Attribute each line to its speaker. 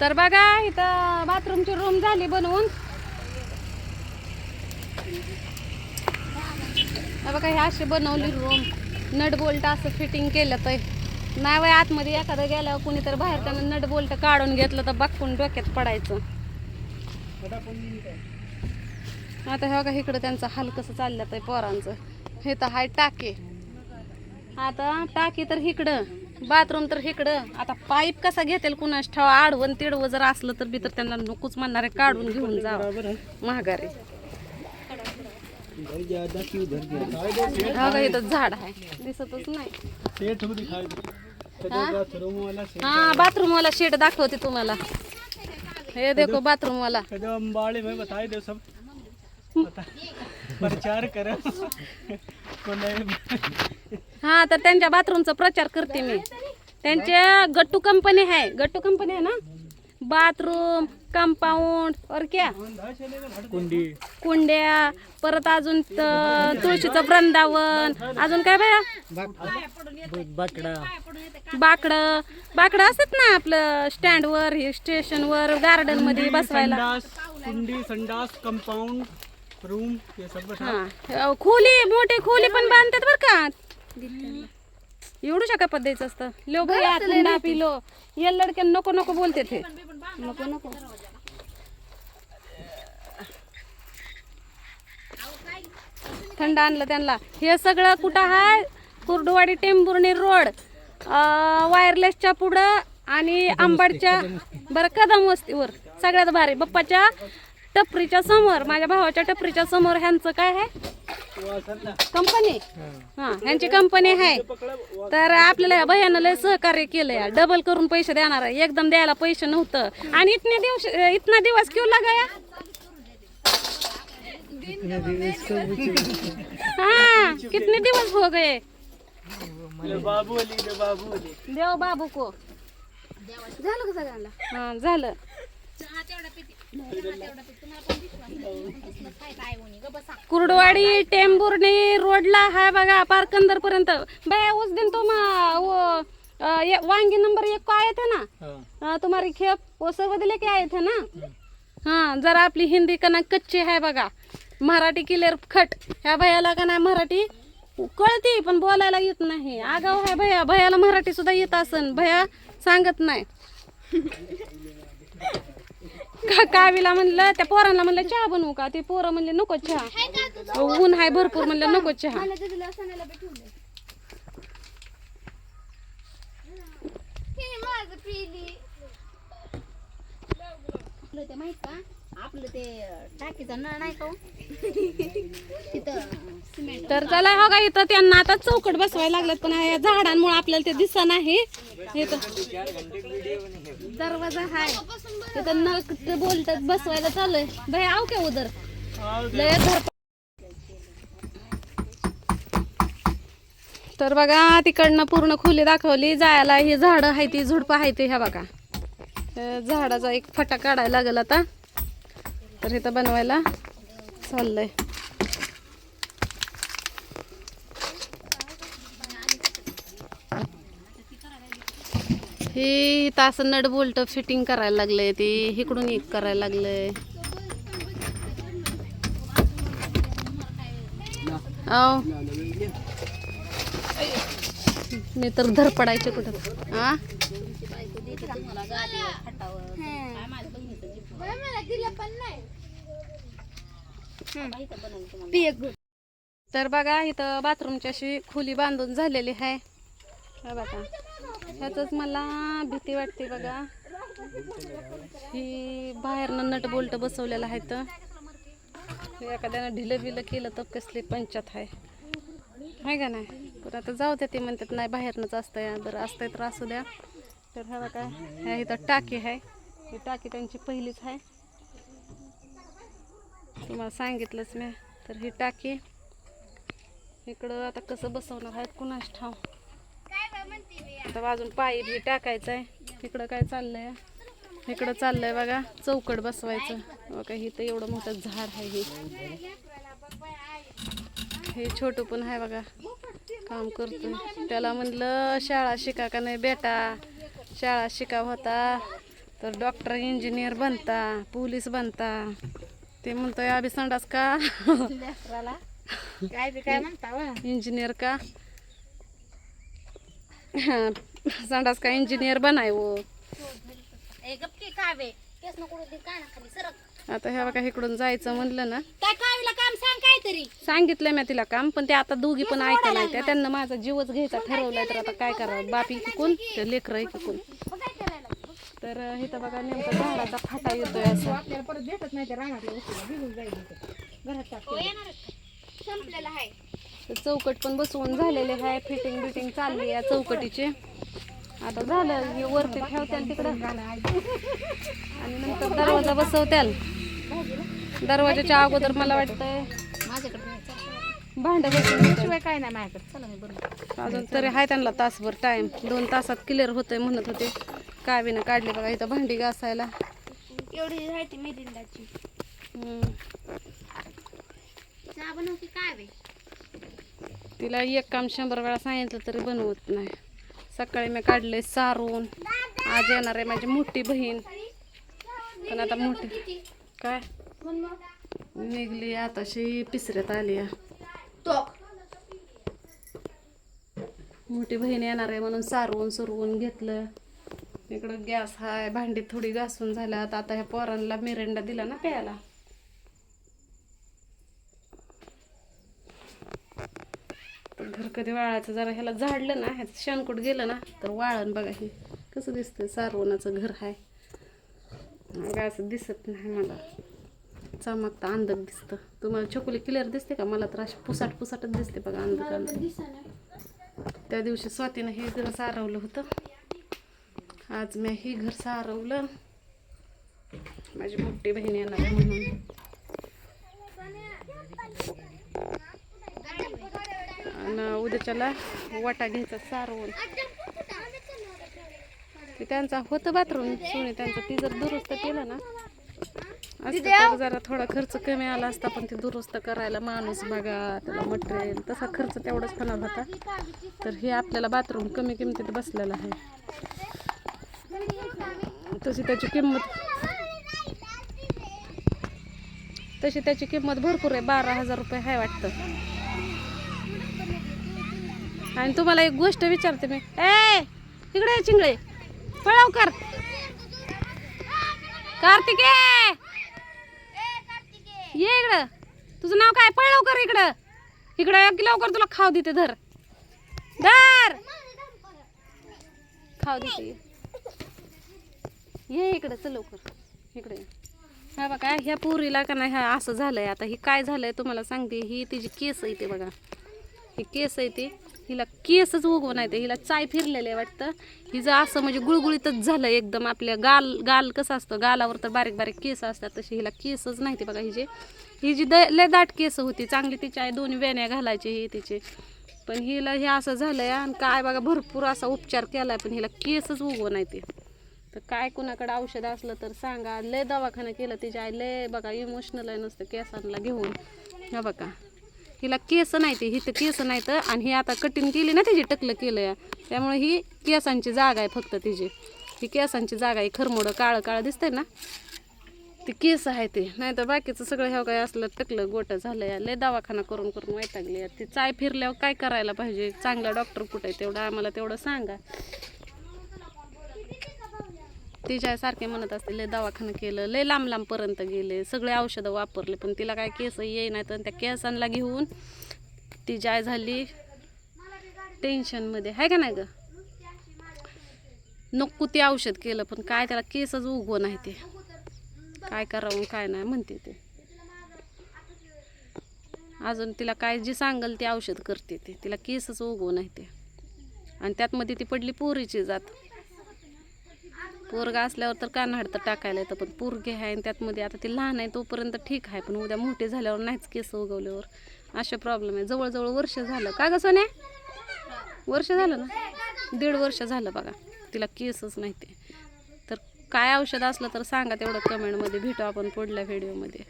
Speaker 1: तर बघा इथं बाथरूमची रूम झाली बनवून. बघा हे अशी बनवली रूम नट बोल्ट असं फिटिंग केलं तर नाही वय आतमध्ये एखादं गेल्यावर कुणी तर बाहेर त्यानं नट बोल्ट काढून घेतलं तर बाकून डोक्यात पडायचं. आता हे बघा इकडं त्यांचं हाल कसं चाललं आहे पोरांचं. हे तर हाय टाके. आता टाकी तर इकडं. बाथरूम तर इकडं आता पाईप कसा घेतील कुणाच ठेवा आडवण तिडवं जर असलं तर बी तर त्यांना नकोच म्हणणार आहे काढून घेऊन जावं. महागारी इथं झाड आहे. दिसतच नाही. हा? बाथरूम वाला शेड दाखवते तुम्हाला. हे देखो बाथरूम वाला
Speaker 2: प्रचार
Speaker 1: हा तर त्यांच्या बाथरूमचा प्रचार करते मी. त्यांच्या गट्टू कंपनी आहे. गट्टू कंपनी आहे ना? बाथरूम कंपाऊंड और क्या?
Speaker 2: कुंडी.
Speaker 1: कुंड्या परत अजून तुळशीचं वृंदावन. अजून काय बाया?
Speaker 2: बाकडा.
Speaker 1: बाकडं. बाकडं असतात ना आपलं स्टँडवर हे स्टेशनवर गार्डनमध्ये बसवायला.
Speaker 2: कुंडी संडास कंपाउंड रूम
Speaker 1: हा खोली मोठी खोली पण बांधतात बर का? एवढू शका पद्धतीचं असतं लो भैया थंडा पिलो या लडक्या नको नको बोलते ते नको नको थंड आणलं त्यांना हे सगळं कुठं आहे कुर्डुवाडी टेंभुर्णी रोड वायरलेसच्या पुढं आणि आंबाडच्या बरं कदम वस्तीवर सगळ्यात भारी बप्पाच्या टपरीच्या समोर माझ्या भावाच्या टपरीच्या समोर ह्यांचं काय आहे कंपनी हा ह्यांची कंपनी आहे. तर आपल्याला या लय सहकार्य केलंय. डबल करून पैसे देणार आहे. एकदम द्यायला पैसे नव्हतं. आणि इतने दिवस इतना दिवस क्यों लगाया? हा कितने दिवस हो गए?
Speaker 2: बाबू बाबू
Speaker 1: देव बाबू को झालं का सगळ्यांना? हा झालं. कुर्डवाडी टेंभुर्णी रोडला हाय बघा पारकंदर पर्यंत बाया उस दिन तुम वो अ, ये वांगी नंबर एक को आए थे ना
Speaker 2: हाँ.
Speaker 1: हाँ, तुम्हारी खेप वो सब लेके आए थे ना हाँ जरा आपली हिंदी का ना कच्ची आहे बघा. मराठी क्लिअर खट. ह्या भैयाला का नाही मराठी? कळती पण बोलायला येत नाही. आगाव आहे भैया. भैयाला मराठी सुद्धा येत असन. भैया सांगत नाही. का कावीला म्हणलं त्या पोरांना म्हणलं चहा बनवू का? ते पोरं म्हणले नको चहा. ऊन आहे भरपूर म्हणलं नको चहा.
Speaker 3: ते माहीत का आपलं ते टाकीचा नळ नाही का तिथं
Speaker 1: तर चला हो का इथं त्यांना आता चौकट बसवायला लागलं पण या झाडांमुळे आपल्याला ते दिसत नाही इथं. दरवाजा हाय. नळ बोलतात बसवायला चालू आहे भाई आव क्या उधर लय धर तर बघा तिकडनं पूर्ण खोली दाखवली. जायला ही झाडं आहे ती झुडपं आहे ती ह्या बघा. झाडाचा एक फटा काढायला लागेल आता. तर इथं बनवायला चाललंय. हे इथं असं नट बोल्ट फिटिंग करायला लागलंय ते. इकडून एक करायला लागलंय. आओ. मी तर धर पडायचे कुठं. हा तर बघा इथं बाथरूमची अशी खोली बांधून झालेली आहे. बघा. ह्याच मला भीती वाटते बघा. ही बाहेरनं नट बोल्ट बसवलेलं आहे तर. हे एखाद्यानं ढिलं बिलं केलं तर कसली पंचायत आहे. आहे का नाही? पण आता जाऊ द्या ते म्हणतात नाही बाहेरनंच असतंय. बरं असतंय तर असू द्या. तर हा बघा ह्या इथं टाकी आहे. ही टाकी त्यांची पहिलीच आहे. तुम्हाला सांगितलंच मी. तर ही टाकी इकडं आता कसं बसवणार आहेत कुणाच ठाव आता अजून पाईप बी टाकायचं आहे इकडं काय चाललंय? इकडं चाललंय बघा चौकट बसवायचं. बघा इथं एवढं मोठं झाड आहे हे. हे छोटू पण आहे बघा काम करतोय. त्याला म्हणलं शाळा शिका का नाही बेटा? शाळा शिका होता तर डॉक्टर इंजिनियर बनता पोलीस बनता. ते म्हणतोय अभि संडास का
Speaker 3: काय म्हणता
Speaker 1: इंजिनियर का? संडास का इंजिनियर बनायो
Speaker 3: गपकी केस नको खाली सरक.
Speaker 1: आता ह्या बघा इकडून जायचं म्हणलं ना.
Speaker 3: काय कावीला काम सांग काहीतरी.
Speaker 1: सांगितलंय मी तिला काम पण ते आता दोघी पण ऐका नाही. त्या त्यांना माझा जीवच घ्यायचा ठरवलाय तर आता काय करावं? बाप इकून ते लेकरं इकून
Speaker 3: काय करायला
Speaker 1: तर इथं बघा नेमकं झाडाचा फाटा येतोय असं.
Speaker 3: हो येणार संपलेला आहे.
Speaker 1: तर चौकट पण बसवून झालेले आहे फिटिंग बिटिंग चालली आहे चौकटीची. आता झालं हे वरती ठेवत्याल तिकडं. आणि नंतर दरवाजा बसवत्याल. दरवाजाच्या अगोदर मला वाटतंय. भांडं
Speaker 3: शिवाय काय नाही माझ्याकडे.
Speaker 1: अजून तरी आहे त्यांना तासभर टाइम दोन तासात क्लिअर होतंय म्हणत होते. कावीनं काढले बघा इथं भांडी घासायला.
Speaker 3: एवढी आहे ती मेदिंदाची काय बे
Speaker 1: तिला एक काम शंभर वेळा सांगितलं तरी बनवत नाही. सकाळी मी काढले सारून. आज येणार आहे माझी मोठी बहीण. पण आता मोठी काय? निघली आताशी पिसऱ्यात आली. मोठी बहीण येणार आहे म्हणून सारवून सुरवून घेतलं. इकडं गॅस हाय भांडी थोडी घासून झाल्यात. आता ह्या पोरांना मिरेंडा दिला ना प्यायला. तर घर कधी वाळायचं जरा ह्याला झाडलं ना ह्याचं शेणकूट गेलं ना तर वाळण बघा हे कसं दिसतं सारवणाचं घर आहे मग असं दिसत नाही मला. चमकता अंधक दिसतं. तुम्हाला छोकुली क्लिअर दिसते का? मला तर अशी पुसाट पुसाटच दिसते बघा अंधक अंधक त्या दिवशी स्वातीनं हे घर सारवलं होतं. आज मी हे घर सारवलं. माझी मोठी बहीण येणार म्हणून. वाटा घ्यायचा सारवून ते त्यांचा होतं बाथरूम सोनी त्यांचं ती जर दुरुस्त केलं ना तर जरा थोडा खर्च कमी आला असता पण ते दुरुस्त करायला माणूस बघा त्याला मटेरियल तसा खर्च तेवढाच होणार होता. तर हे आपल्याला बाथरूम कमी किमतीत बसलेलं आहे. तशी त्याची किंमत तशी त्याची किंमत भरपूर आहे बारा हजार रुपये आहे वाटतं. आणि तुम्हाला एक गोष्ट विचारते मी. ए इकडे चिंगळे. पळाव कर. कार्तिके! ये इकडं. तुझं नाव काय? पळाव कर इकडं. इकडं एक लवकर तुला खाऊ देते धर. धर! खाऊ देते ये. इकडं चल लवकर. इकडे हा बघा ह्या पुरीला का नाही ह्या असं झालंय. आता ही काय झालंय तुम्हाला सांगते. ही तिची केस आहे ते बघा. ही केस आहे ते. हिला केसच उगवून आहे ते हिला चाय फिरलेले आहे वाटतं. हिचं असं म्हणजे गुळगुळीतच झालं एकदम आपल्या गाल गाल कसं असतं गालावर तर बारीक बारीक केस असतात तशी हिला केसच नाही ते बघा हिचे. ही जी द लय दाट केस होती चांगली तिची आई दोन वेण्या घालायची ही तिचे. पण हिला हे असं झालंय आणि काय बघा भरपूर असा उपचार केलाय पण हिला केसच उगवून आहे ते. तर काय कुणाकडे औषध असलं तर सांगा. लय दवाखाना केलं तिच्या आई लय बघा इमोशनल आहे नुसतं केसांना घेऊन. हा बघा. हिला केस नाही ते हिथं केस नाही तर आणि ही आता कटिंग केली ना तिची टकलं केलं. या त्यामुळे ही केसांची जागा आहे फक्त तिची. ही केसांची जागा आहे खरमोडं काळं काळं दिसतंय ना. ते केस आहे ते. नाही तर बाकीचं सगळं ह्या काय असलं टकलं गोटं झालं या लय दवाखाना करून करून वैतागले ती चाय फिरल्यावर काय करायला पाहिजे? चांगला डॉक्टर कुठे आहे? तेवढं आम्हाला तेवढं सांगा. तिच्यासारखे म्हणत असते लय दवाखाना केलं लय लांब लांबपर्यंत गेले सगळे औषधं वापरले पण तिला काय केस येई नाही तर त्या केसांना घेऊन ती जाय झाली टेन्शनमध्ये आहे का नाही ग? नको ते औषध केलं पण काय त्याला केसच उगवं नाही ते. काय करावं काय नाही म्हणते ते. अजून तिला काय जे सांगल ते औषध करते ते. तिला केसच उगवं नाही ते. आणि त्यातमध्ये ती पडली पोरीची जात. पोरगा असल्यावर तर का तर टाकायला येतं पण पोरगे आहे आणि त्यातमध्ये आता ती लहान आहे तोपर्यंत ठीक आहे पण उद्या मोठे झाल्यावर नाहीच केस उगवल्यावर. असे प्रॉब्लेम आहे. जवळजवळ वर्ष झालं. का ग सोन्या? वर्ष झालं ना? दीड वर्ष झालं बघा. तिला केसच नाही ते तर काय औषध असलं तर सांगा तेवढं कमेंटमध्ये भेटू आपण पुढल्या व्हिडिओमध्ये